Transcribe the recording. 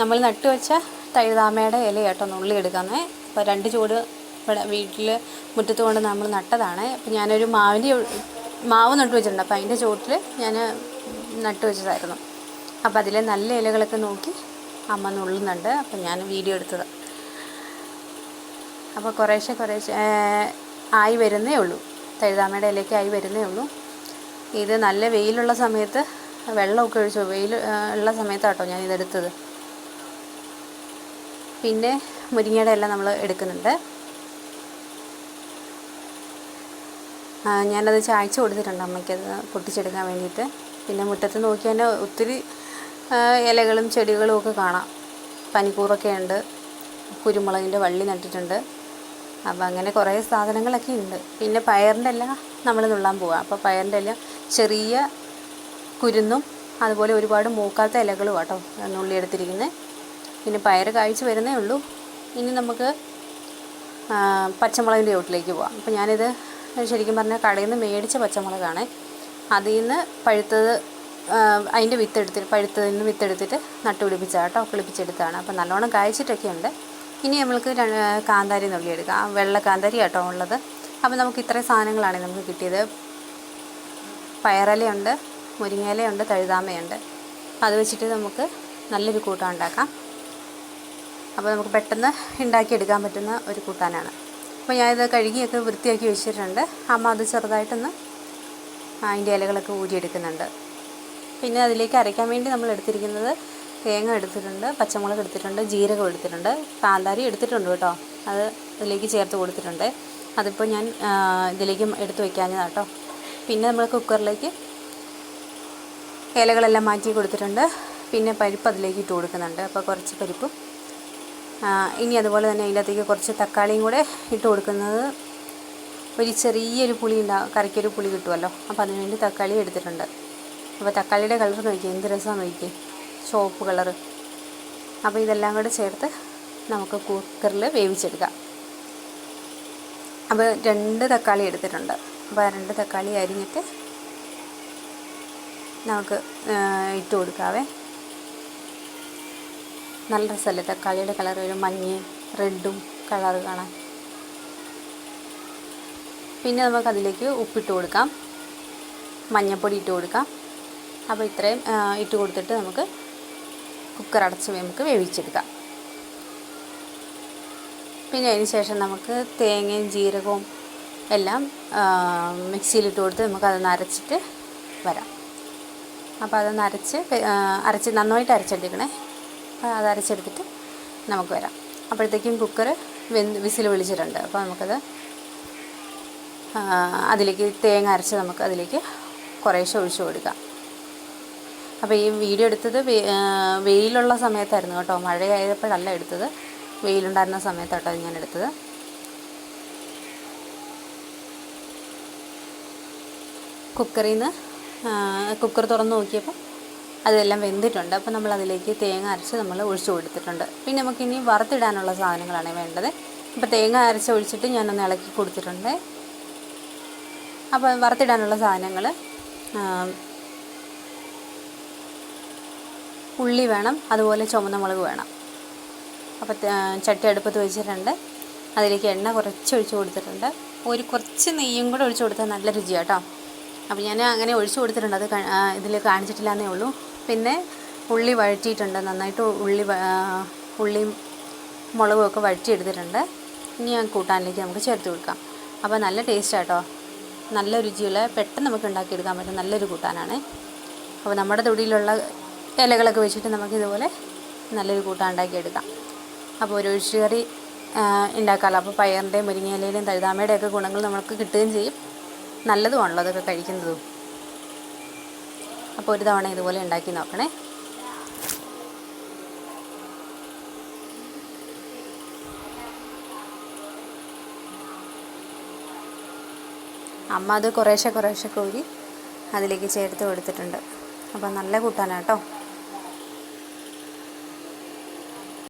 നമ്മൾ നട്ടുവെച്ച തഴുതാമയുടെ ഇല കേട്ടോ നുള്ളി എടുക്കുന്നത് അപ്പോൾ രണ്ട് ചൂട് ഇവിടെ വീട്ടിൽ മുറ്റത്ത് കൊണ്ട് നമ്മൾ നട്ടതാണ്. അപ്പോൾ ഞാനൊരു മാവിന്റെ മാവ് നട്ടു വെച്ചിട്ടുണ്ട്. അപ്പോൾ അതിന്റെ ചുവട്ടിൽ ഞാൻ നട്ടു വെച്ചതായിരുന്നു. അപ്പോൾ അതിലെ നല്ല ഇലകളൊക്കെ നോക്കി അമ്മ നുള്ളുന്നുണ്ട് അപ്പോൾ ഞാൻ വീഡിയോ എടുത്തത്. അപ്പോൾ കുറേശ്ശെ കുറേശ്ശെ ആയി വരുന്നേ ഉള്ളൂ. തഴുതാമയുടെ ഇലയ്ക്ക് ആയി വരുന്നേ ഉള്ളൂ. ഇത് നല്ല വെയിലുള്ള സമയത്ത് വെള്ളമൊക്കെ ഒഴിച്ചു വെയിൽ ഉള്ള സമയത്താട്ടോ ഞാൻ ഇതെടുത്തത് പിന്നെ മുരിങ്ങയുടെ എല്ലാം നമ്മൾ എടുക്കുന്നുണ്ട്. ഞാനത് ചായച്ച കൊടുത്തിട്ടുണ്ട് അമ്മയ്ക്കത് പൊട്ടിച്ചെടുക്കാൻ വേണ്ടിയിട്ട്. പിന്നെ മുറ്റത്ത് നോക്കിയാൽ ഒത്തിരി ഇലകളും ചെടികളും ഒക്കെ കാണാം. പനിക്കൂറൊക്കെ ഉണ്ട്. കുരുമുളകിന്റെ വള്ളി നട്ടിട്ടുണ്ട്. അപ്പം അങ്ങനെ കുറേ സാധനങ്ങളൊക്കെ ഉണ്ട്. പിന്നെ പയറിന്റെ എല്ലാം നമ്മൾ നുള്ളാൻ പോവാം. അപ്പോൾ പയറിന്റെ എല്ലാം ചെറിയ കുരുന്നും അതുപോലെ ഒരുപാട് മൂക്കാത്ത ഇലകളും കേട്ടോ നുള്ളിയെടുത്തിരിക്കുന്നത് പിന്നെ പയർ കായ്ച്ച് വരുന്നേ ഉള്ളൂ. ഇനി നമുക്ക് പച്ചമുളകിന്റെ ചോട്ടിലേക്ക് പോവാം. അപ്പോൾ ഞാനിത് ശരിക്കും പറഞ്ഞാൽ കടയിൽ നിന്ന് മേടിച്ച പച്ചമുളകാണ്. അതിൽ നിന്ന് പഴുത്തത് അതിന്റെ വിത്തെടുത്തിട്ട് പഴുത്തതിൽ നിന്ന് വിത്തെടുത്തിട്ട് നട്ടുപിടിപ്പിച്ച കേട്ടോ. കിളിപ്പിച്ചെടുത്താണ് അപ്പോൾ നല്ലോണം കായ്ച്ചിട്ടൊക്കെ ഉണ്ട് ഇനി നമ്മൾക്ക് കാന്താരി നുള്ളിയെടുക്കാം വെള്ള കാന്താരി കേട്ടോ ഉള്ളത്. അപ്പോൾ നമുക്ക് ഇത്രയും സാധനങ്ങളാണ് നമുക്ക് കിട്ടിയത്. പയറിലയുണ്ട് മുരിങ്ങയിലയുണ്ട് തഴുതാമയുണ്ട്. അത് വെച്ചിട്ട് നമുക്ക് നല്ലൊരു കൂട്ടം ഉണ്ടാക്കാം. അപ്പോൾ നമുക്ക് പെട്ടെന്ന് ഉണ്ടാക്കിയെടുക്കാൻ പറ്റുന്ന ഒരു കൂട്ടാനാണ്. അപ്പോൾ ഞാനിത് കഴുകിയൊക്കെ വൃത്തിയാക്കി വെച്ചിട്ടുണ്ട്. അമ്മ അത് ചെറുതായിട്ടൊന്ന് അതിന്റെ ഇലകളൊക്കെ ഊരിയെടുക്കുന്നുണ്ട്. പിന്നെ അതിലേക്ക് അരയ്ക്കാൻ വേണ്ടി നമ്മൾ എടുത്തിരിക്കുന്നത് തേങ്ങ എടുത്തിട്ടുണ്ട് പച്ചമുളക് എടുത്തിട്ടുണ്ട് ജീരകം എടുത്തിട്ടുണ്ട് കാന്താരി എടുത്തിട്ടുണ്ട് കേട്ടോ. അത് ഇതിലേക്ക് ചേർത്ത് കൊടുത്തിട്ടുണ്ട്. അതിപ്പോൾ ഞാൻ ഇതിലേക്ക് എടുത്ത് വയ്ക്കാഞ്ഞതാണ് കേട്ടോ. പിന്നെ നമ്മൾ കുക്കറിലേക്ക് ഇലകളെല്ലാം മാറ്റി കൊടുത്തിട്ടുണ്ട്. പിന്നെ പരിപ്പ് അതിലേക്ക് ഇട്ട് കൊടുക്കുന്നുണ്ട്. അപ്പോൾ കുറച്ച് പരിപ്പും ഇനി അതുപോലെ തന്നെ അതിന്റെ കുറച്ച് തക്കാളിയും കൂടെ ഇട്ട് കൊടുക്കുന്നത് ഒരു ചെറിയൊരു പുളി ഉണ്ടാകും കറിക്കൊരു പുളി കിട്ടുമല്ലോ. അപ്പോൾ അതിന് വേണ്ടി തക്കാളി എടുത്തിട്ടുണ്ട്. അപ്പോൾ തക്കാളിയുടെ കളർ നോക്കിയേ എന്ത് രസമാണ് നോക്കിയേ ചുവപ്പ് കളർ അപ്പോൾ ഇതെല്ലാം കൂടെ ചേർത്ത് നമുക്ക് കുക്കറിൽ വേവിച്ചെടുക്കാം. അപ്പോൾ രണ്ട് തക്കാളി എടുത്തിട്ടുണ്ട്. അപ്പോൾ ആ രണ്ട് തക്കാളി അരിഞ്ഞിട്ട് നമുക്ക് ഇട്ട് കൊടുക്കാവേ. നല്ല രസമല്ലേ? തക്കാളിയുടെ കളർ ഒരു മഞ്ഞയും റെഡും കളർ കാണാൻ. പിന്നെ നമുക്ക് അതിലേക്ക് ഉപ്പിട്ട് കൊടുക്കാം. മഞ്ഞൾപ്പൊടി ഇട്ട് കൊടുക്കാം. അപ്പോൾ ഇത്രയും ഇട്ട് കൊടുത്തിട്ട് നമുക്ക് കുക്കർ അടച്ച് നമുക്ക് വേവിച്ചെടുക്കാം. പിന്നെ അതിന് ശേഷം നമുക്ക് തേങ്ങയും ജീരകവും എല്ലാം മിക്സിയിലിട്ട് കൊടുത്ത് നമുക്കതൊന്ന് അരച്ചിട്ട് വരാം. അപ്പോൾ അതൊന്ന് അരച്ച് അരച്ച് നന്നായിട്ട് അരച്ചെടുക്കണേ. അത് അരച്ചെടുത്തിട്ട് നമുക്ക് വരാം. അപ്പോഴത്തേക്കും കുക്കർ വെന്ത് വിസിൽ വിളിച്ചിട്ടുണ്ട്. അപ്പോൾ നമുക്കത് അതിലേക്ക് തേങ്ങ അരച്ച് നമുക്ക് അതിലേക്ക് കുറേശ്ശെ ഒഴിച്ചു കൊടുക്കാം. അപ്പോൾ ഈ വീഡിയോ എടുത്തത് വെയിലുള്ള സമയത്തായിരുന്നു കേട്ടോ. മഴയായപ്പോഴല്ല എടുത്തത്. വെയിലുണ്ടായിരുന്ന സമയത്താട്ടോ ഞാൻ എടുത്തത്. കുക്കറിൽ നിന്ന് കുക്കർ തുറന്ന് നോക്കിയപ്പോൾ അതെല്ലാം വെന്തിട്ടുണ്ട്. അപ്പോൾ നമ്മൾ അതിലേക്ക് തേങ്ങ അരച്ച് നമ്മൾ ഒഴിച്ചു കൊടുത്തിട്ടുണ്ട്. പിന്നെ നമുക്ക് ഇനി വറുത്തിടാനുള്ള സാധനങ്ങളാണ് വേണ്ടത്. അപ്പോൾ തേങ്ങ അരച്ച് ഒഴിച്ചിട്ട് ഞാനൊന്ന് ഇളക്കി കൊടുത്തിട്ടുണ്ട്. അപ്പോൾ വറുത്തിടാനുള്ള സാധനങ്ങൾ ഉള്ളി വേണം അതുപോലെ ചുമന്ന മുളക് വേണം. അപ്പോൾ ചട്ടി അടുപ്പത്ത് വെച്ചിട്ടുണ്ട്. അതിലേക്ക് എണ്ണ കുറച്ച് ഒഴിച്ചു കൊടുത്തിട്ടുണ്ട്. ഒരു കുറച്ച് നെയ്യും കൂടെ ഒഴിച്ചു കൊടുത്താൽ നല്ല രുചിയാട്ടോ അപ്പോൾ ഞാൻ അങ്ങനെ ഒഴിച്ചു കൊടുത്തിട്ടുണ്ട്. അത് ഇതിൽ കാണിച്ചിട്ടില്ല എന്നേ ഉള്ളൂ. പിന്നെ ഉള്ളി വഴറ്റിയിട്ടുണ്ട്. നന്നായിട്ട് ഉള്ളി ഉള്ളിയും മുളകും ഒക്കെ വഴറ്റിയെടുത്തിട്ടുണ്ട്. ഇനി ഞാൻ കൂട്ടാനിലേക്ക് നമുക്ക് ചേർത്ത് കൊടുക്കാം. അപ്പോൾ നല്ല ടേസ്റ്റ് ആട്ടോ. നല്ല രുചിയുള്ള പെട്ടെന്ന് നമുക്ക് ഉണ്ടാക്കിയെടുക്കാൻ പറ്റും നല്ലൊരു കൂട്ടാനാണ്. അപ്പോൾ നമ്മുടെ തൊടിയിലുള്ള ഇലകളൊക്കെ വെച്ചിട്ട് നമുക്ക് ഇതുപോലെ നല്ലൊരു കൂട്ടാൻ ഉണ്ടാക്കിയെടുക്കാം. അപ്പോൾ ഒരു ഒഴിച്ചുകറി ഉണ്ടാക്കാമല്ലോ അപ്പോൾ പയറിന്റെയും മുരിങ്ങയിലയുടെയും തഴുതാമയുടെയൊക്കെ ഗുണങ്ങൾ നമുക്ക് കിട്ടുകയും ചെയ്യും. നല്ലതുമാണല്ലോ അതൊക്കെ കഴിക്കുന്നതും. അപ്പോൾ ഒരു തവണ ഇതുപോലെ ഉണ്ടാക്കി നോക്കണേ. അമ്മ അത് കുറേശ്ശെ കുറേശ്ശെ കോരി അതിലേക്ക് ചേർത്ത് കൊടുത്തിട്ടുണ്ട്. അപ്പം നല്ല കൂട്ടാനാട്ടോ. കേട്ടോ